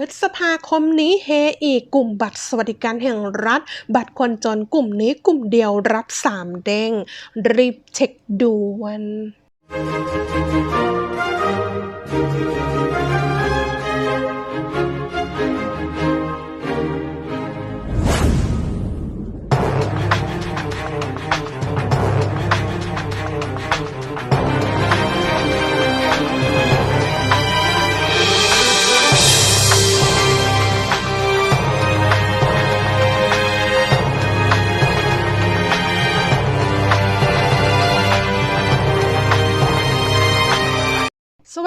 พฤษภาคมนี้เฮอีกกลุ่มบัตรสวัสดิการแห่งรัฐ บัตรคนจนกลุ่มนี้กลุ่มเดียวรับสามเด้ง รีบเช็คดูวันส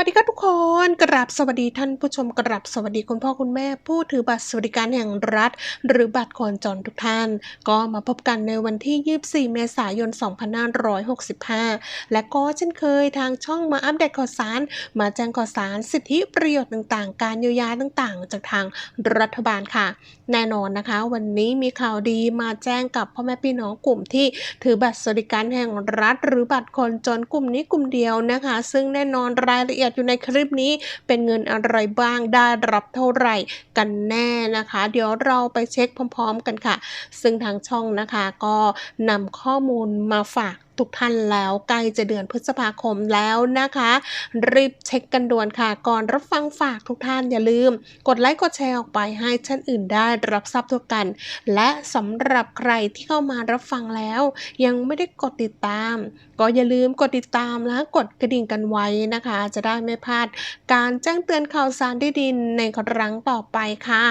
วัสดีครับทุกคน กราบสวัสดีท่านผู้ชมกราบสวัสดีคุณพ่อคุณแม่ ผู้ถือบัตรสวัสดิการแห่งรัฐ หรือบัตรคนจนทุกท่าน ก็มาพบกันในวันที่ 24 เมษายน 2565 และก็เช่นเคยทางช่องมาอัปเดตข่าวสาร มาแจ้งข่าวสารสิทธิประโยชน์ต่างๆ การเยียวยาต่างๆ จากทางรัฐบาลค่ะ แน่นอนนะคะ วันนี้มีข่าวดีมาแจ้งกับพ่อแม่พี่น้องกลุ่มที่ ถือบัตรสวัสดิการแห่งรัฐ หรือบัตรคนจนกลุ่มนี้กลุ่มเดียวนะคะ ซึ่งแน่นอนรายละเอียดอยู่ในคลิปนี้เป็นเงินอะไรบ้างได้รับเท่าไหร่กันแน่นะคะ เดี๋ยวเราไปเช็คพร้อม ๆ กันค่ะ ซึ่งทางช่องนะคะก็นำข้อมูลมาฝาก ทุกท่านแล้วใกล้จะเดือนพฤษภาคมแล้วนะคะ รีบเช็คกันด่วนค่ะ ก่อนรับฟังฝากทุกท่านอย่าลืม กดไลค์กดแชร์ออกไปให้ท่านอื่นได้รับทราบทั่วกัน และสำหรับใครที่เข้ามารับฟังแล้ว ยังไม่ได้กดติดตาม ก็อย่าลืมกดติดตามและกดกระดิ่งกันไว้นะคะ จะได้ไม่พลาด การแจ้งเตือนข่าวสารที่ดินในครั้งต่อไปค่ะ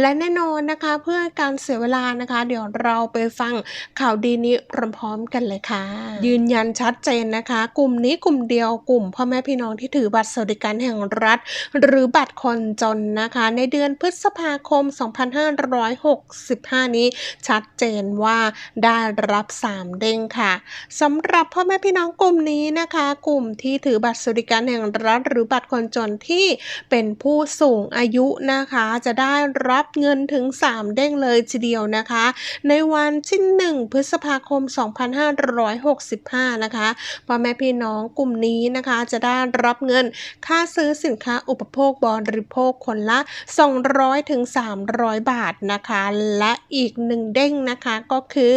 และแน่นอนนะคะเพื่อการเสียเวลานะคะ เดี๋ยวเราไปฟังข่าวดีนี้พร้อมๆกันเลยค่ะยืนยันชัดเจนนะคะ กลุ่มนี้กลุ่มเดียวกลุ่มพ่อแม่พี่น้องที่ถือบัตรสวัสดิการแห่งรัฐ หรือบัตรคนจนนะคะ ในเดือนพฤษภาคม 2565 นี้ ชัดเจนว่าได้รับ 3 เด้งค่ะสำหรับพ่อแม่พี่น้องกลุ่มนี้นะคะ กลุ่มที่ถือบัตรสวัสดิการแห่งรัฐ หรือบัตรคนจนที่เป็นผู้สูงอายุนะคะ จะได้รับเงินถึง 3 เด้งเลยทีเดียวนะคะ ในวันที่ 1 พฤษภาคม 2565นะคะพ่อแม่พี่น้องกลุ่มนี้นะคะ จะได้รับเงินค่าซื้อสินค้าอุปโภคบริโภคคนละ 200ถึง300 บาทนะคะ และอีกหนึ่งเด้งนะคะก็คือ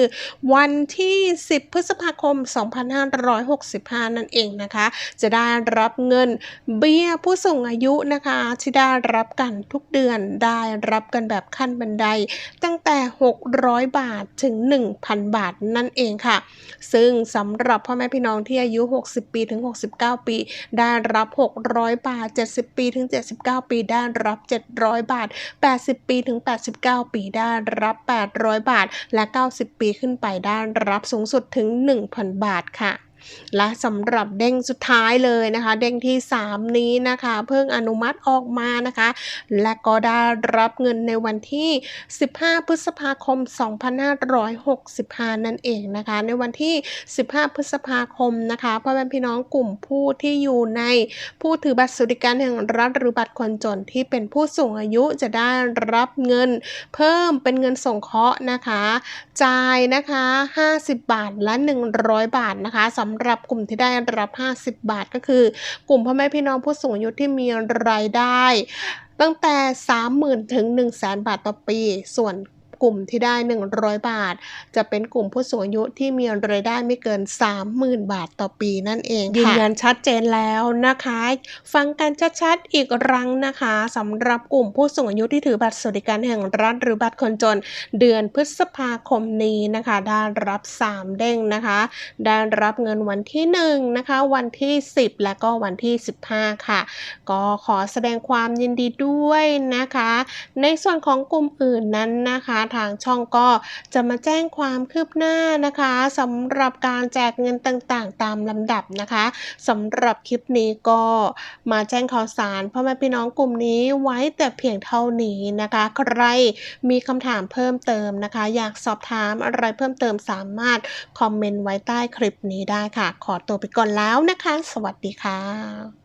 วันที่ 10 พฤษภาคม 2565 นั่นเองนะคะ จะได้รับเงินเบี้ยผู้สูงอายุนะคะ ที่ได้รับกันทุกเดือนได้รับกันแบบขั้นบันได ตั้งแต่ 600 บาทถึง 1,000 บาทนั่นเองค่ะ ซึ่งสำหรับพ่อแม่พี่น้องที่อายุ 60 ปีถึง 69 ปี ได้รับ 600 บาท 70 ปีถึง 79 ปีได้รับ 700 บาท 80 ปีถึง 89 ปีได้รับ 800 บาท และ 90 ปีขึ้นไปได้รับสูงสุดถึง 1,000 บาทค่ะ และสำหรับเด้งสุดท้ายเลยนะคะ เด้งที่ 3 นี้นะคะ เพิ่งอนุมัติออกมานะคะ และก็ได้รับเงินในวันที่ 15 พฤษภาคม 2565 นั่นเองนะคะ ในวันที่ 15 พฤษภาคมนะคะพ่อแม่พี่น้องกลุ่มผู้ที่อยู่ในผู้ถือบัตรสวัสดิการแห่งรัฐหรือบัตรคนจนที่เป็นผู้สูงอายุจะได้รับเงิน เพิ่มเป็นเงินสงเคราะห์นะคะ จ่ายนะคะ 50 บาทและ 100 บาทนะคะสำหรับกลุ่มที่ได้รับ 50 บาทก็คือ กลุ่มพ่อแม่พี่น้องผู้สูงอายุที่มีรายได้ ตั้งแต่ 30,000 ถึง 100,000 บาทต่อปี ส่วน กลุ่มที่ได้ 100 บาท จะเป็นกลุ่มผู้สูงอายุที่มีรายได้ไม่เกิน 30,000 บาทต่อปีนั่นเองค่ะยืนยันชัดเจนแล้วนะคะ ฟังกันชัดๆอีกครั้งนะคะสำหรับกลุ่มผู้สูงอายุที่ถือบัตรสวัสดิการแห่งรัฐหรือบัตรคนจน เดือนพฤษภาคมนี้นะคะได้รับ 3 เด้งนะคะได้รับเงินวันที่1นะคะวันที่ 10 และก็วันที่ 15 ค่ะ ก็ขอแสดงความยินดีด้วยนะคะ ในส่วนของกลุ่มอื่นนั้นนะคะทางช่องก็จะมาแจ้งความคืบหน้านะคะสำหรับการแจกเงินต่างๆ ตามลำดับนะคะสำหรับคลิปนี้ก็มาแจ้งข่าวสารพ่อแม่พี่น้องกลุ่มนี้ไว้แต่เพียงเท่านี้นะคะ ใครมีคำถามเพิ่มเติมนะคะ อยากสอบถามอะไรเพิ่มเติมสามารถคอมเมนต์ไว้ใต้คลิปนี้ได้ค่ะ ขอตัวไปก่อนแล้วนะคะ สวัสดีค่ะ